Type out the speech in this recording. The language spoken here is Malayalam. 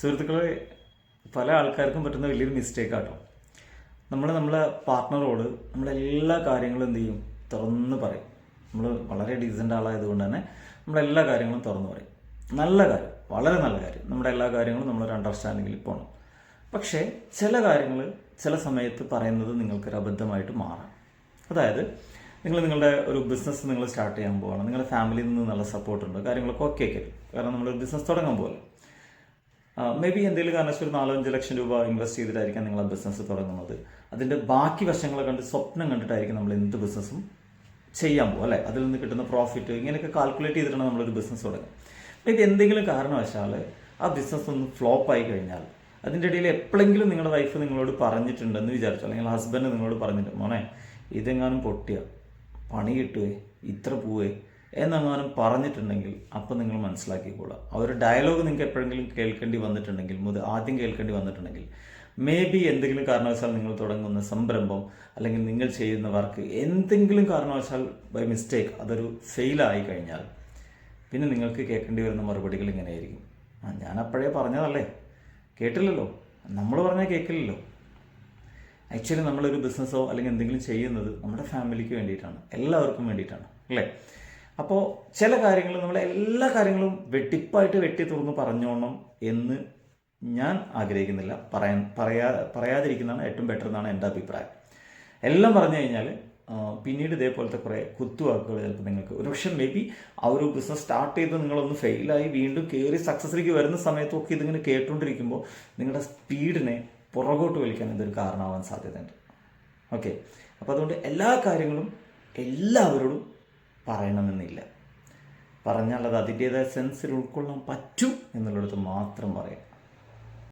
സുഹൃത്തുക്കളെ പല ആൾക്കാർക്കും പറ്റുന്ന വലിയൊരു മിസ്റ്റേക്ക് ആട്ടോ നമ്മൾ നമ്മളെ പാർട്ട്ണറോട് നമ്മളെല്ലാ കാര്യങ്ങളും എന്ത് ചെയ്യും? തുറന്ന് പറയും. നമ്മൾ വളരെ ഡീസന്റ് ആളായതുകൊണ്ട് തന്നെ നമ്മളെല്ലാ കാര്യങ്ങളും തുറന്ന് പറയും. നല്ല കാര്യം വളരെ നല്ല കാര്യം. നമ്മുടെ എല്ലാ കാര്യങ്ങളും നമ്മളൊരു അണ്ടർസ്റ്റാൻഡിങ്ങിൽ പോകണം പക്ഷേ ചില കാര്യങ്ങൾ ചില സമയത്ത് പറയുന്നത് നിങ്ങൾക്കൊരു അബദ്ധമായിട്ട് മാറാം. അതായത് നിങ്ങൾ നിങ്ങളുടെ ഒരു ബിസിനസ് നിങ്ങൾ സ്റ്റാർട്ട് ചെയ്യാൻ പോവാണ്. നിങ്ങളുടെ ഫാമിലിയിൽ നിന്ന് നല്ല സപ്പോർട്ടുണ്ട് കാര്യങ്ങളൊക്കെ ഓക്കെ ആയിരിക്കും കാരണം നമ്മളൊരു ബിസിനസ് തുടങ്ങാൻ പോകുമല്ലോ മേ ബി എന്തെങ്കിലും കാരണവശാൽ നാലോ അഞ്ച് ലക്ഷം രൂപ ഇൻവെസ്റ്റ് ചെയ്തിട്ടായിരിക്കാം നിങ്ങൾ ആ ബിസിനസ് തുടങ്ങുന്നത്. അതിന്റെ ബാക്കി വശങ്ങളെ കണ്ട് സ്വപ്നം കണ്ടിട്ടായിരിക്കും നമ്മൾ എന്ത് ബിസിനസ്സും ചെയ്യാൻ പോകും അല്ലേ? അതിൽ നിന്ന് കിട്ടുന്ന പ്രോഫിറ്റ് ഇങ്ങനെയൊക്കെ കാൽക്കുലേറ്റ് ചെയ്തിട്ടാണ് നമ്മളൊരു ബിസിനസ് തുടങ്ങുക. മേ ബി എന്തെങ്കിലും കാരണവശാൽ ആ ബിസിനസ് ഒന്ന് ഫ്ലോപ്പ് ആയി കഴിഞ്ഞാൽ അതിന്റെ ഇടയിൽ എപ്പോഴെങ്കിലും നിങ്ങളുടെ വൈഫ് നിങ്ങളോട് പറഞ്ഞിട്ടുണ്ടെന്ന് വിചാരിച്ചു? അല്ലെങ്കിൽ ഹസ്ബൻഡ് നിങ്ങളോട് പറഞ്ഞിട്ടുണ്ട്? മോനെ ഇതെങ്ങാനും പൊട്ടിയ പണി കിട്ടുവേ ഇത്ര പോവേ എന്നെങ്ങാനും പറഞ്ഞിട്ടുണ്ടെങ്കിൽ അപ്പം നിങ്ങൾ മനസ്സിലാക്കിക്കോളാം ആ ഒരു ഡയലോഗ് നിങ്ങൾക്ക് എപ്പോഴെങ്കിലും കേൾക്കേണ്ടി വന്നിട്ടുണ്ടെങ്കിൽ മുതൽ ആദ്യം കേൾക്കേണ്ടി വന്നിട്ടുണ്ടെങ്കിൽ മേ ബി എന്തെങ്കിലും കാരണവശാൽ നിങ്ങൾ തുടങ്ങുന്ന സംരംഭം അല്ലെങ്കിൽ നിങ്ങൾ ചെയ്യുന്ന വർക്ക് എന്തെങ്കിലും കാരണവശാൽ ബൈ മിസ്റ്റേക്ക് അതൊരു ഫെയിലായി കഴിഞ്ഞാൽ പിന്നെ നിങ്ങൾക്ക് കേൾക്കേണ്ടി വരുന്ന മറുപടികൾ ഇങ്ങനെയായിരിക്കും. ആ ഞാൻ അപ്പോഴേ പറഞ്ഞതല്ലേ? കേട്ടില്ലല്ലോ? നമ്മൾ പറഞ്ഞാൽ കേൾക്കില്ലല്ലോ ആക്ച്വലി നമ്മളൊരു ബിസിനസ്സോ അല്ലെങ്കിൽ എന്തെങ്കിലും ചെയ്യുന്നത് നമ്മുടെ ഫാമിലിക്ക് വേണ്ടിയിട്ടാണ്. എല്ലാവർക്കും വേണ്ടിയിട്ടാണ്. അല്ലേ? അപ്പോൾ ചില കാര്യങ്ങൾ നമ്മൾ എല്ലാ കാര്യങ്ങളും വെട്ടിപ്പായിട്ട് വെട്ടി തുറന്ന് പറഞ്ഞോണം എന്ന് ഞാൻ ആഗ്രഹിക്കുന്നില്ല. പറയാൻ പറയാ പറയാതിരിക്കുന്നതാണ് ഏറ്റവും ബെറ്റർ എന്നാണ് എന്റെ അഭിപ്രായം. എല്ലാം പറഞ്ഞു കഴിഞ്ഞാൽ പിന്നീട് ഇതേപോലത്തെ കുറേ കുത്തുവാക്കുകൾ ചിലപ്പോൾ നിങ്ങൾക്ക് ഒരുപക്ഷെ മേ ബി ആ ഒരു ബിസിനസ് സ്റ്റാർട്ട് ചെയ്ത് നിങ്ങളൊന്ന് ഫെയിലായി വീണ്ടും കയറി സക്സസിലേക്ക് വരുന്ന സമയത്തൊക്കെ ഇതിങ്ങനെ കേട്ടുകൊണ്ടിരിക്കുമ്പോൾ നിങ്ങളുടെ സ്പീഡിനെ പുറകോട്ട് വലിക്കാൻ ഇതൊരു കാരണമാവാൻ സാധ്യതയുണ്ട്. ഓക്കെ അപ്പോൾ അതുകൊണ്ട് എല്ലാ കാര്യങ്ങളും എല്ലാവരോടും പറയണമെന്നില്ല. പറഞ്ഞാൽ അത് അതിന്റേതായ സെൻസിൽ ഉൾക്കൊള്ളാൻ പറ്റും എന്നുള്ളിടത്ത് മാത്രം പറയാം.